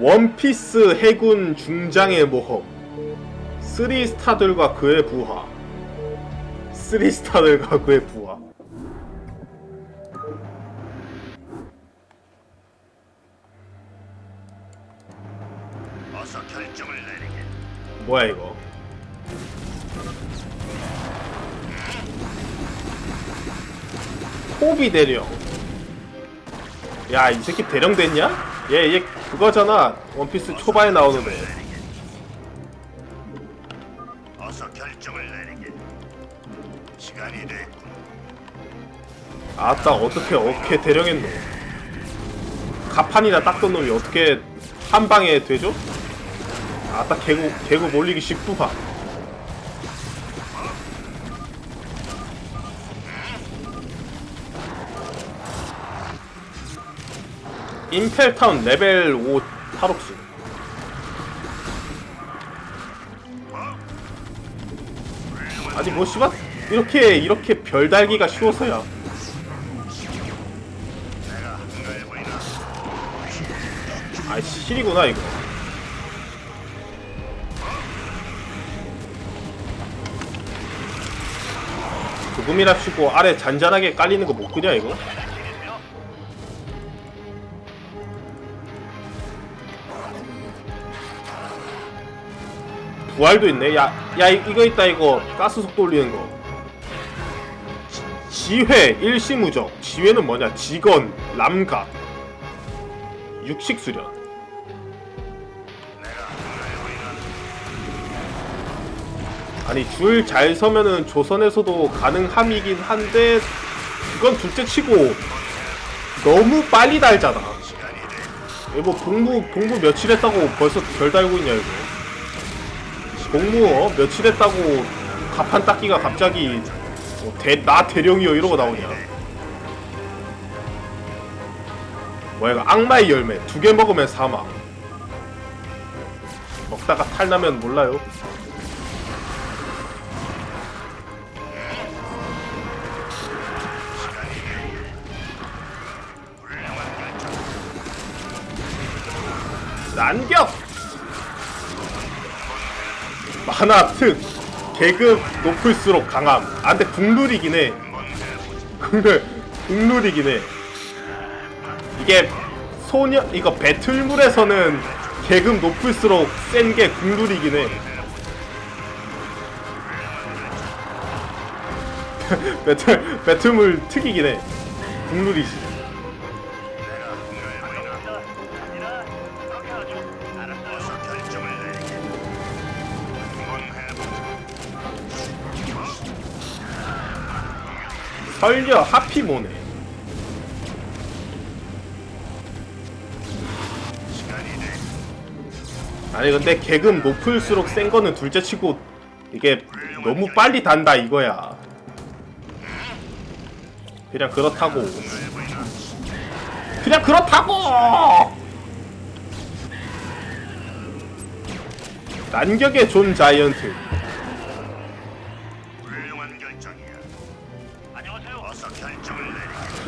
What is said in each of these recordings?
원피스 해군 중장의 모험. 쓰리스타들과 그의 부하. 쓰리스타들과 그의 부하. 어서 결정을 내리게. 뭐야 이거? 호비 대령 야 이 새끼 대령 됐냐? 얘 얘 그거잖아 원피스 초반에 나오는 애 어서 결정을 내리게. 시간이 됐군. 아따 어떻게 어떻게 대령했노 가판이나 닦던 놈이 어떻게 한 방에 되죠? 아따 개구 개구 몰리기 쉽구만 인텔타운 레벨 5 탈옥수 아니 뭐 씨발 이렇게 이렇게 별 달기가 쉬워서야? 아 실이구나 이거 조금이랍시고 아래 잔잔하게 깔리는 거 못 그냐 이거? 부활도 있네. 야, 야 이- 이거 있다 이거. 가스 속도 올리는 거. 지- 지회 일시무적. 지회는 뭐냐? 직원 람각 육식 수련? 아니 줄 잘 서면은 조선에서도 가능함이긴 한데 그건 둘째 치고 너무 빨리 달잖아. 이거 뭐 복무 복무 며칠 했다고 벌써 별 달고 있냐 이거 어? 며칠 했다고 가판 닦기가 갑자기 뭐 대, 나 대령이요 이러고 나오냐 뭐야 이거 악마의 열매 두 개 먹으면 사망 먹다가 탈나면 몰라요 난격! 만화 특 계급 높을수록 강함. 아 근데 국룰이긴 해. 국룰 국룰이긴 해. 이게 소녀 이거 배틀물에서는 계급 높을수록 센 게 국룰이긴 해. 배틀 배틀물 특이긴 해. 국룰이지 설려 하피모네. 아니 근데 계급 높을수록 센 거는 둘째 치고 이게 너무 빨리 단다 이거야 그냥 그렇다고? 그냥 그렇다고 난격의 존 자이언트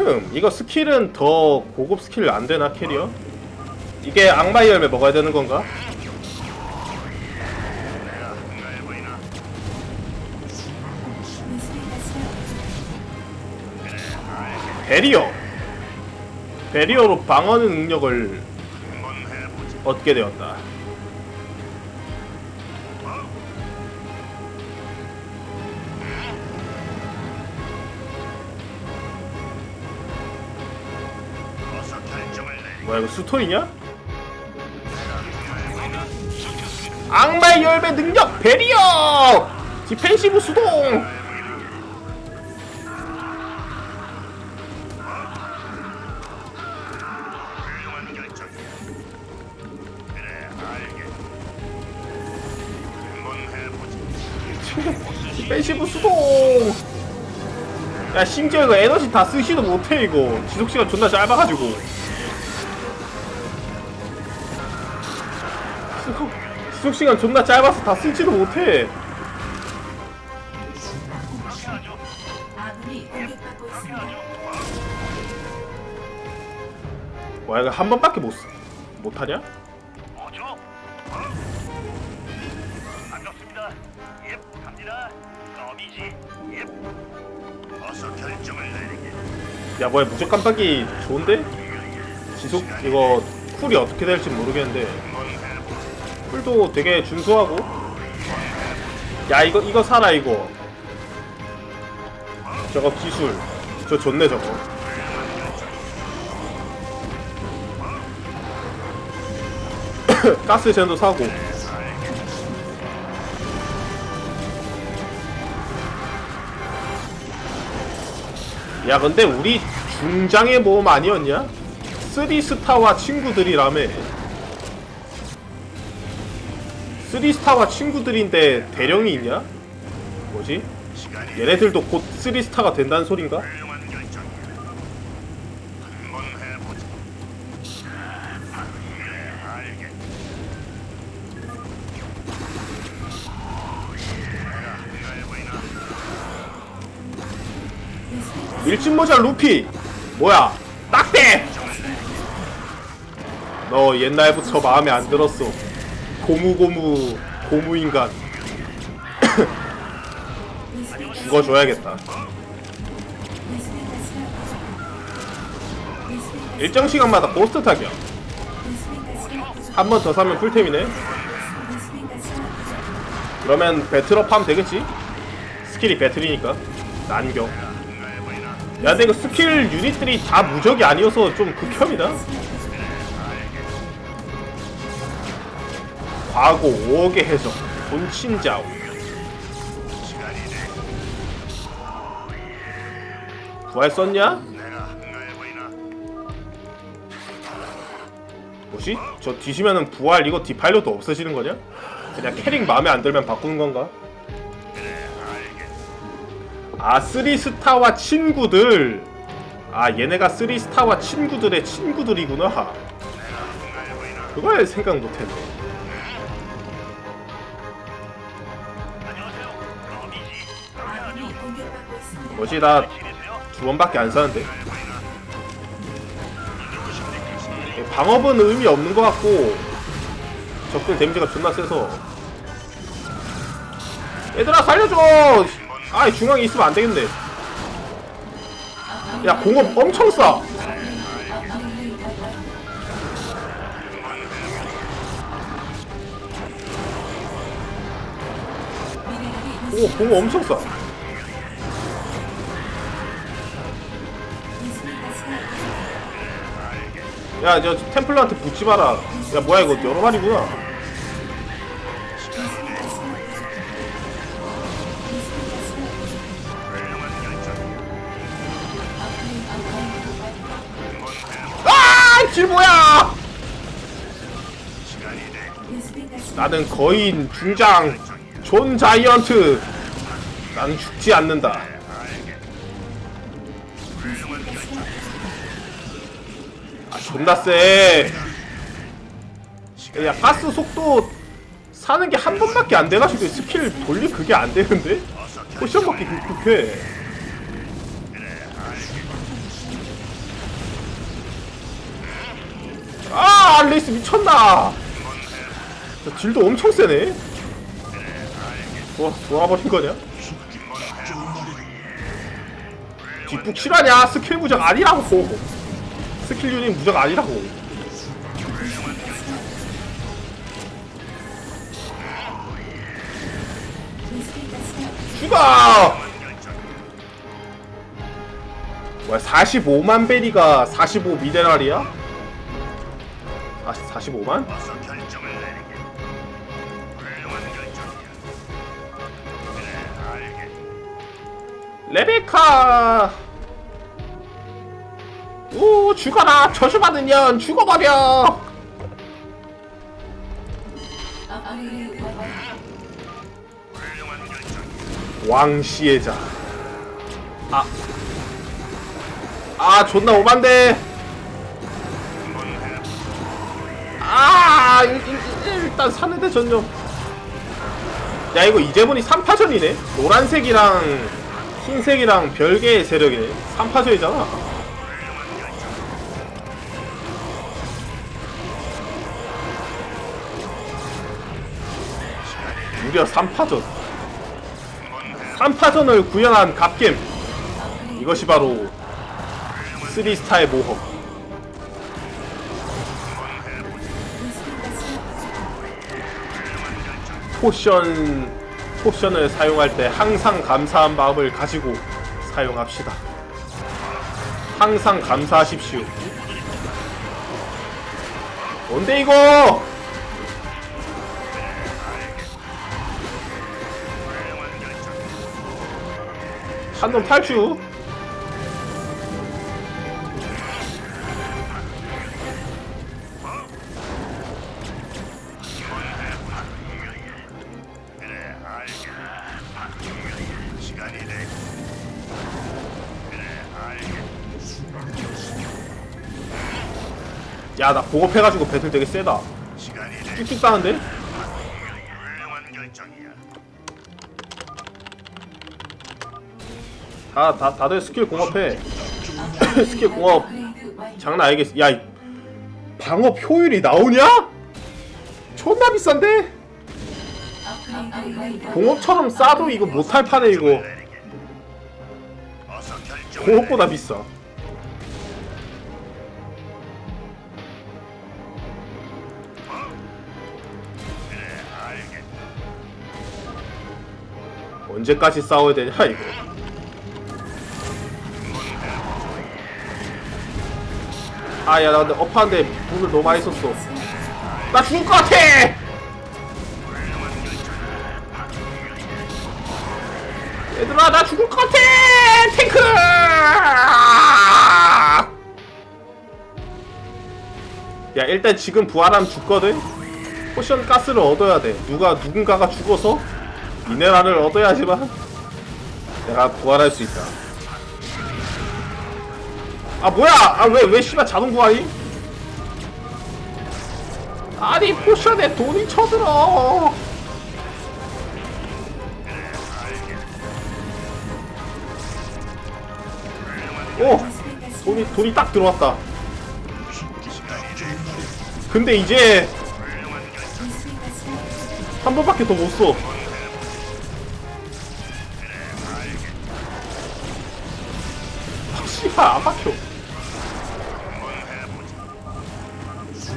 흠 이거 스킬은 더 고급 스킬 안 되나 캐리어? 이게 악마의 열매 먹어야 되는 건가? 베리어 베리어로 방어는 능력을. 얻게 되었다 뭐야 이거 스토리냐? 악마의 열매 능력 베리어 디펜시브 수동. 디펜시브 수동 야 심지어 이거 에너지 다 쓰지도 못해 이거 지속시간 존나 짧아가지고 지속- 지속시간 존나 짧아서 다 쓰지도 못해. 뭐야 이거 한 번밖에 못, 쓰- 못하냐? 반갑습니다. 예, 갑니다. 껌이지. 예. 어서 결정을 내리게. 야 뭐야 무적 깜빡이 좋은데? 지속 이거 쿨이 어떻게 될지 모르겠는데 쿨도 되게 준수하고. 야 이거 이거 사라 이거. 저거 기술. 저 좋네 저거. 가스 젠도 사고. 야 근데 우리 중장의 모험 아니었냐? 쓰리스타와 친구들이라며 쓰리스타와 친구들인데 대령이 있냐? 뭐지? 얘네들도 곧 쓰리스타가 된다는 소린가? 훌륭한 결정이야. 한번 해보자. 그래, 알겠. 내가 한가해 보이나? 일진 모자 루피 뭐야 딱대 너 옛날부터 마음에 안 들었어 고무고무 고무인간. 죽어줘야겠다. 일정 시간마다 고스트 타격. 한번 더 사면 풀템이네. 그러면 배틀업 하면 되겠지? 스킬이 배틀이니까. 난경 야 근데 이거 스킬 유닛들이 다 무적이 아니어서 좀 극혐이다 과거 5억의 해적 본친자오 부활 썼냐? 뭐지? 저 뒤지면은 부활 이거 디파일러도 없어지는 거냐? 그냥 캐릭 마음에 안 들면 바꾸는 건가? 아 쓰리스타와 친구들 아 얘네가 쓰리스타와 친구들의 친구들이구나 그걸 생각 못했네 뭐지? 나 두? 번밖에 안 사는데. 방업은 의미 없는 것 같고 적들 데미지가 존나 세서. 얘들아 살려줘! 아이 중앙에 있으면 안 되겠네. 야 공업 엄청 싸! 오 공업 엄청 싸 야, 저 템플러한테 붙지 마라. 야, 뭐야 이거 여러 마리구나. 아, 질 뭐야? 나는 거인 중장 존 자이언트. 나는 죽지 않는다. 존나 세. 야, 가스 속도 사는 게 한 번밖에 안 돼가지고 스킬 돌리 그게 안 되는데? 포션 먹기 급해. 아, 알레이스 미쳤나? 저 딜도 엄청 세네. 돌아, 돌아버린 거냐? 뒷북 실화냐? 스킬 무적 아니라고. 스킬 유닛 무적 아니라고. 죽어! 뭐야 45만 베리가 45 미네랄이야? 40, 45만? 어서 결정을 내리게. 훌륭한 결정이야. 그래, 알겠. 레베카 오 죽어라. 저주받은 년 죽어버려. 왕시의 자. 아. 아 존나 오반데. 아 일- 일- 일 단 사는데 전용. 야 이거 이제 보니 3파전이네? 노란색이랑 흰색이랑 별개의 세력이네. 3파전이잖아 무려 3파전 3파전을 구현한 갓겜 이것이 바로 3스타의 모험 포션 포션을 사용할 때 항상 감사한 마음을 가지고 사용합시다. 항상 감사하십시오. 뭔데 이거? 한 놈 탈주. 그래, 알게. 시간이 돼. 그래, 알게. 야나 보급해가지고 배틀 되게 세다. 쭉쭉 따는데? 다, 다, 다들 스킬 공업해. 스킬 공업. 장난 아니겠어. 야, 이 방업 효율이 나오냐? 존나 비싼데? 공업처럼 싸도 이거 못할 판에 이거. 공업보다 비싸. 언제까지 싸워야 되냐 이거. 아야 나 근데 업하는데 돈을 너무 많이 썼어. 나 죽을 것 같아. 얘들아 나 죽을 것 같아. 탱크. 야 일단 지금 부활하면 죽거든. 포션 가스를 얻어야 돼. 누가 누군가가 죽어서 미네랄을 얻어야지만 내가 부활할 수 있다. 아 뭐야? 아왜왜 씨발 자동 부활이? 아니 포션에 돈이 쳐들어. 오 돈이 돈이 딱 들어왔다. 근데 이제 한 번밖에 더 못 써.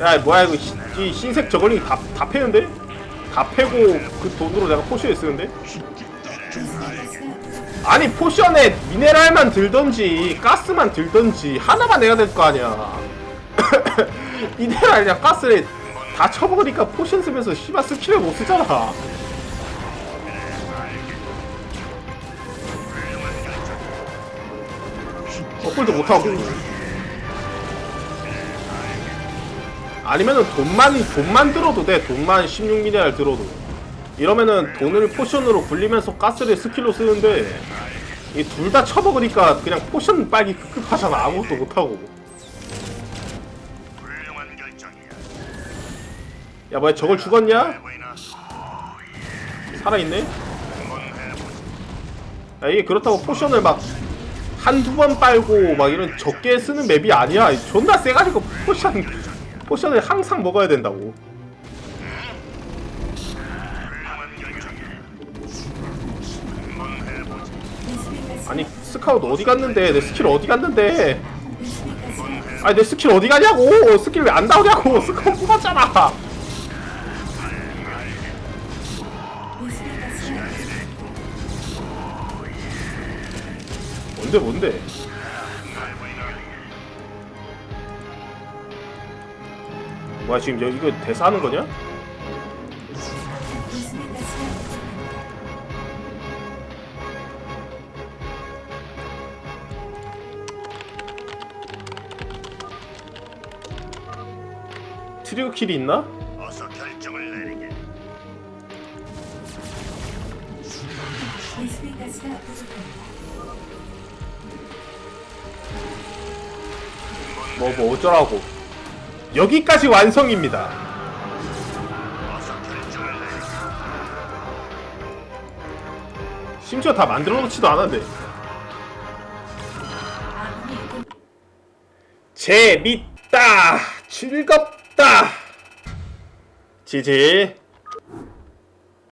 야 뭐야 이거 시- 이 흰색 저걸링 다, 다 패는데? 다 패고 그 돈으로 내가 포션에 쓰는데? 아니 포션에 미네랄만 들던지 가스만 들던지 하나만 내야 될 거 아니야 미네랄이랑 가스를 다 쳐먹으니까 포션 쓰면서 씨발 스킬을 못 쓰잖아 업글도 못하고 아니면은 돈만 돈만 들어도 돼 돈만 16미네랄 들어도 이러면은 돈을 포션으로 굴리면서 가스를 스킬로 쓰는데 이 둘 다 쳐먹으니까 그냥 포션 빨기 급급하잖아 아무것도 못하고. 야 뭐야 저걸 죽었냐? 살아있네? 야 이게 그렇다고 포션을 막 한두 번 빨고 막 이런 적게 쓰는 맵이 아니야 존나 세가지고 포션 포션을 항상 먹어야 된다고. 아니 스카우트 어디 갔는데? 내 스킬 어디 갔는데? 아니 내 스킬 어디 가냐고! 스킬 왜 안 나오냐고! 스카우트 뽑았잖아! 뭔데 뭔데 뭐야 지금 여 이거 대사하는 거냐? 트리거 킬이 있나? 어서 결정을 내리게. 가스가 부족합니다. 뭐뭐 어쩌라고 여기까지 완성입니다. 심지어 다 만들어 놓지도 아군이 재밌다! 즐겁다! 지지